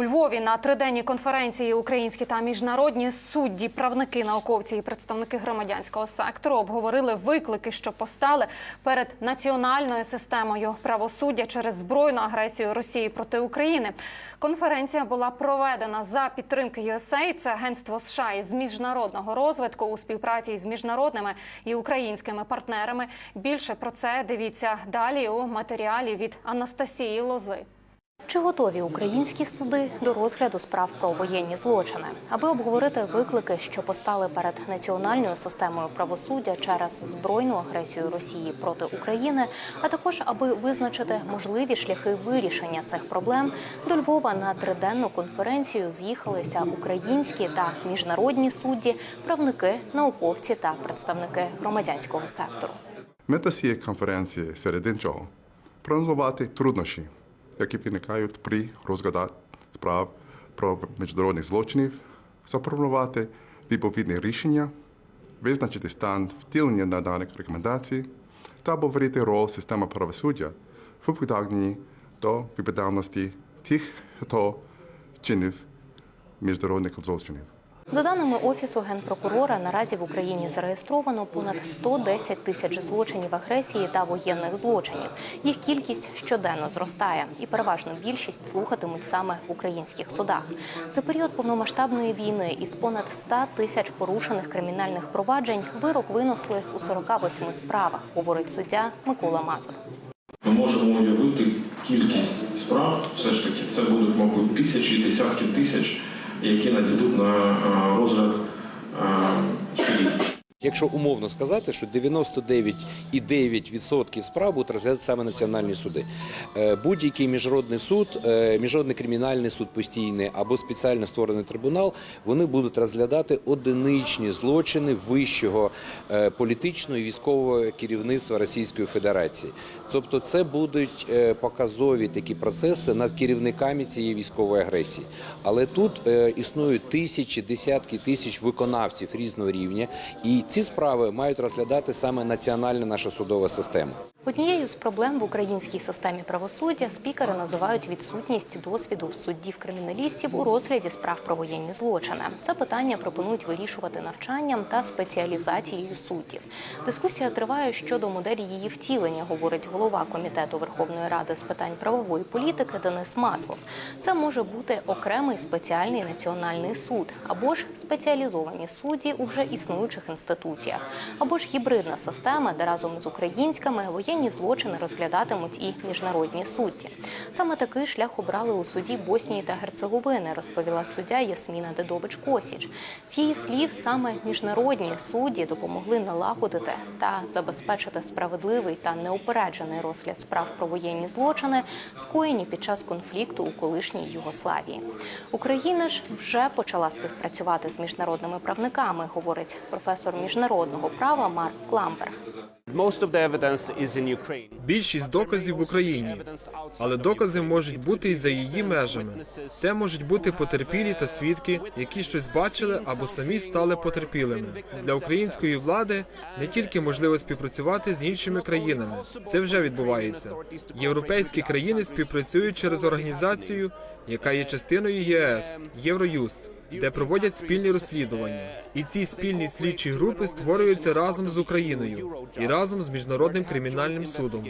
У Львові на триденній конференції українські та міжнародні судді, правники, науковці і представники громадянського сектору обговорили виклики, що постали перед національною системою правосуддя через збройну агресію Росії проти України. Конференція була проведена за підтримки USAID, це агентство США із міжнародного розвитку у співпраці з міжнародними і українськими партнерами. Більше про це дивіться далі у матеріалі від Анастасії Лози. Чи готові українські суди до розгляду справ про воєнні злочини, аби обговорити виклики, що постали перед національною системою правосуддя через збройну агресію Росії проти України, а також аби визначити можливі шляхи вирішення цих проблем, до Львова на триденну конференцію з'їхалися українські та міжнародні судді, правники, науковці та представники громадянського сектору. Мета цієї конференції серед іншого проаналізувати труднощі, які виникають при розгляді справ про міжнародних злочинів, запропонувати відповідні рішення, визначити стан втілення наданих рекомендацій та обговорити роль системи правосуддя в притягненні до відповідальності тих, хто вчинив міжнародних злочинів. За даними офісу генпрокурора, наразі в Україні зареєстровано понад 110 тисяч злочинів агресії та воєнних злочинів. Їх кількість щоденно зростає, і переважну більшість слухатимуть саме в українських судах. За період повномасштабної війни із понад 100 тисяч порушених кримінальних проваджень вирок винесли у 48 справах, говорить суддя Микола Мазур. Ми можемо уявити кількість справ, все ж таки, це будуть, мабуть, тисячі, десятки тисяч, які надійдуть на е, розгляд е, судів. Якщо умовно сказати, що 99,9% справ будуть розглядати саме національні суди. Е, Будь-який міжнародний суд, е, міжнародний кримінальний суд постійний або спеціально створений трибунал, вони будуть розглядати одиничні злочини вищого е, політичного і військового керівництва Російської Федерації. Тобто, це будуть показові такі процеси над керівниками цієї військової агресії. Але тут існують тисячі, десятки тисяч виконавців різного рівня, і ці справи мають розглядати саме національна наша судова система. Однією з проблем в українській системі правосуддя спікери називають відсутність досвіду в суддів-криміналістів у розгляді справ про воєнні злочини. Це питання пропонують вирішувати навчанням та спеціалізацією суддів. Дискусія триває щодо моделі її втілення, говорить голова комітету Верховної Ради з питань правової політики Денис Маслов. Це може бути окремий спеціальний національний суд або ж спеціалізовані судді у вже існуючих інституціях, або ж гібридна система, де разом з українськими воєнні злочини розглядатимуть і міжнародні судді. Саме такий шлях обрали у суді Боснії та Герцеговини, розповіла суддя Ясміна Дедович Косіч. Її слів саме міжнародні судді допомогли налагодити та забезпечити справедливий та неупереджений розгляд справ про воєнні злочини, скоєні під час конфлікту у колишній Югославії. Україна ж вже почала співпрацювати з міжнародними правниками, говорить професор міжнародного права Марк Кламберг. Більшість доказів в Україні, але докази можуть бути і за її межами. Це можуть бути потерпілі та свідки, які щось бачили або самі стали потерпілими. Для української влади не тільки можливо співпрацювати з іншими країнами. Це вже відбувається. Європейські країни співпрацюють через організацію, яка є частиною ЄС Євроюст. Де проводять спільні розслідування, і ці спільні слідчі групи створюються разом з Україною і разом з міжнародним кримінальним судом.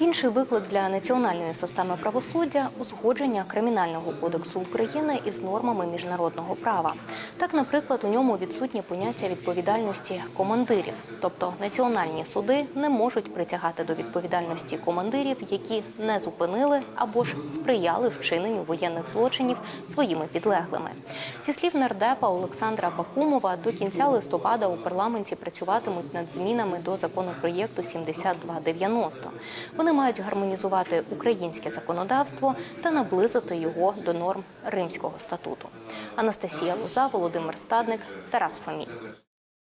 Інший виклик для національної системи правосуддя узгодження кримінального кодексу України із нормами міжнародного права. Так, наприклад, у ньому відсутнє поняття відповідальності командирів, тобто національні суди не можуть притягати до відповідальності командирів, які не зупинили або ж сприяли вчиненню воєнних злочинів своїми підлеглими. Зі слів нардепа Олександра Бакумова, до кінця листопада у парламенті працюватимуть над змінами до законопроєкту 7290. Вони мають гармонізувати українське законодавство та наблизити його до норм Римського статуту. Анастасія Луза, Володимир Стадник, Тарас Фомій.